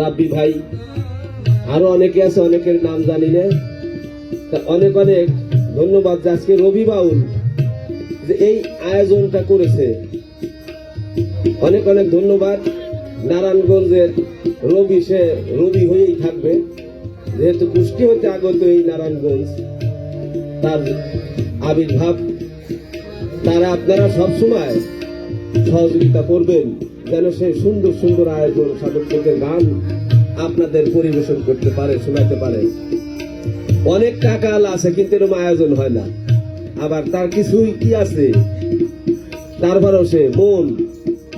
রাব্বি ভাই, আরও অনেকে আছে, অনেকের নাম জানি না। অনেক অনেক ধন্যবাদ যে আজকে রবি বাউল যে এই আয়োজনটা করেছে। অনেক অনেক ধন্যবাদ। নারায়ণগঞ্জের রবি, সে রবি হয়েই থাকবে। যেহেতু কুষ্টি হতে আগত এই নারায়ণগঞ্জ, তার আবির্ভাব, তারা আপনারা সবসময় সহযোগিতা করবেন। যেন সে সুন্দর সুন্দর আয়োজন সাধকদের গান আপনাদের পরিবেশন করতে পারে, শোনাতে পারে। অনেক টাকা আছে, কিন্তু এরকম আয়োজন হয় না। আবার তার কিছুই কি আছে? তারপরেও সে মন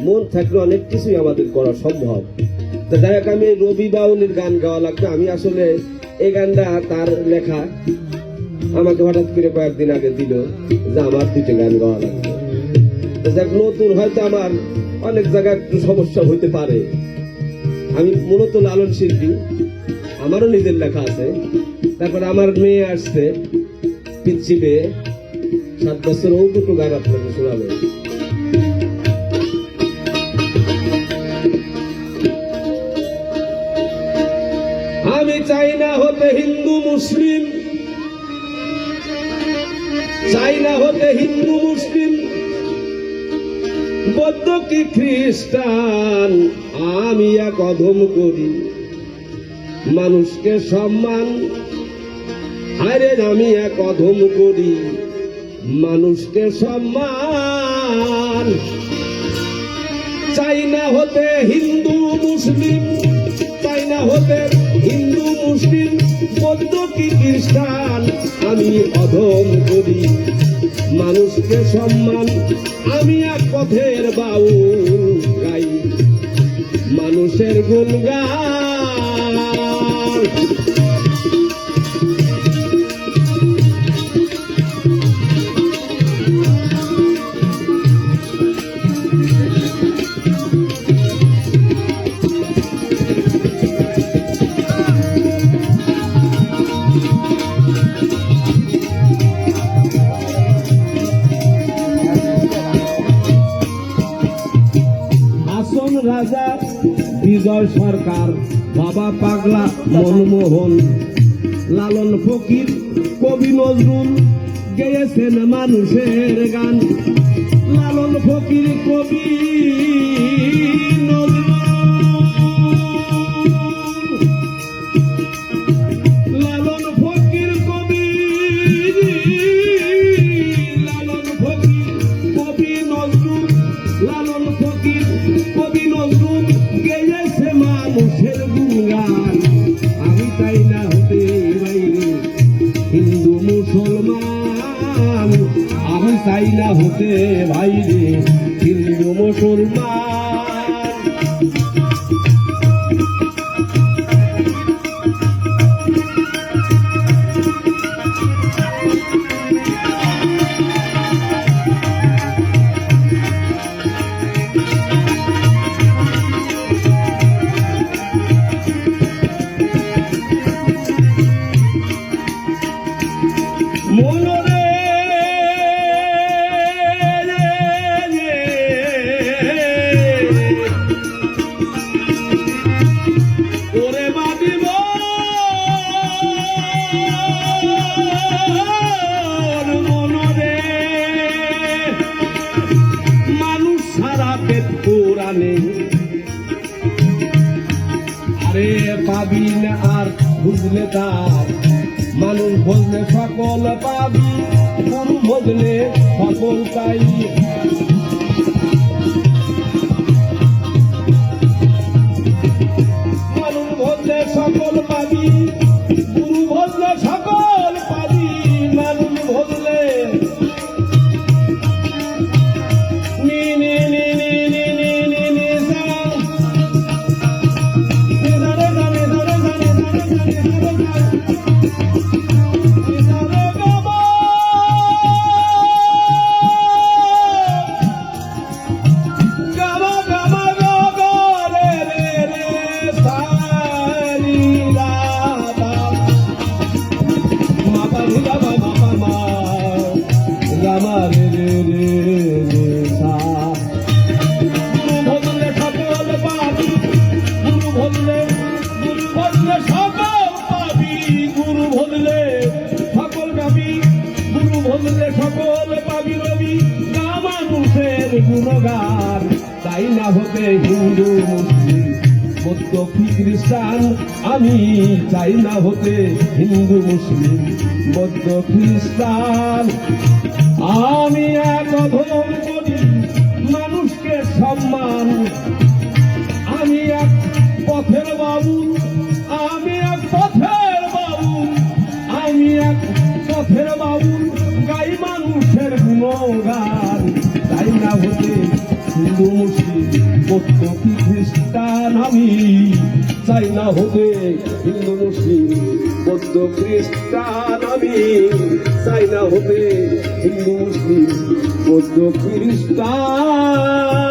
মন থাকলে অনেক কিছুই আমাদের করা সম্ভব। তো যাই হোক, আমি রবি বাউলির গান গাওয়া লাগতো। আমি আসলে এই গানটা তার লেখা আমাকে হঠাৎ করে কয়েকদিন আগে দিল যে আমার দুটো গান গাওয়া লাগবে। তো যাক নতুন হয়তো আমার অনেক জায়গায় একটু সমস্যা হইতে পারে। আমি মূলত লালন শিল্পী। আমারও নিজের লেখা আছে। তারপর আমার মেয়ে আসছে পিচ্ছি মেয়ে। সাত বছর ও দুটো গান আপনাকে শোনাবে। আমি চাই না হতে হিন্দু মুসলিম। চাই না হতে হিন্দু মুসলিম। বৌদ্ধ কি খ্রিস্টান? আমি এক অধম করি মানুষকে সম্মান। আরে আমি এক অধম করি মানুষকে সম্মান। চাই না হতে হিন্দু, মুসলিম। চাই না হতে হিন্দু, মুসলিম। বৌদ্ধ কি খ্রিস্টান? আমি অধম করি মানুষকে সম্মান আমি এক পথের বাউ গাই। মানুষের গুণগান আসন রাজা বিজয় সরকার, বাবা পাগলা মনমোহন। লালন ফকির কবি নজরুল, গেয়েছেন মানুষের গান। লালন ফকির কবি মহিলা হতে ভাইরে হিন্দু মুসলমান পুরানে আরে পাবি না আর বুঝলে তার, মানুষ বললে সকল পাবি গুরু ভজলে সকল পাই। হিন্দু মুসলিম আমি চাই না হতে হিন্দু মুসলিম, মধ্য খ্রিস্টান। আমি এক অধম মানুষকে সম্মান। আমি এক পথের বাবু মুসলিম কি খ্রিস্টান আমি। চাই না হতে হিন্দু মুসলিম বৌদ্ধ খ্রিস্টান আমি। চাই না হতে হিন্দু মুসলিম বৌদ্ধ খ্রিস্টান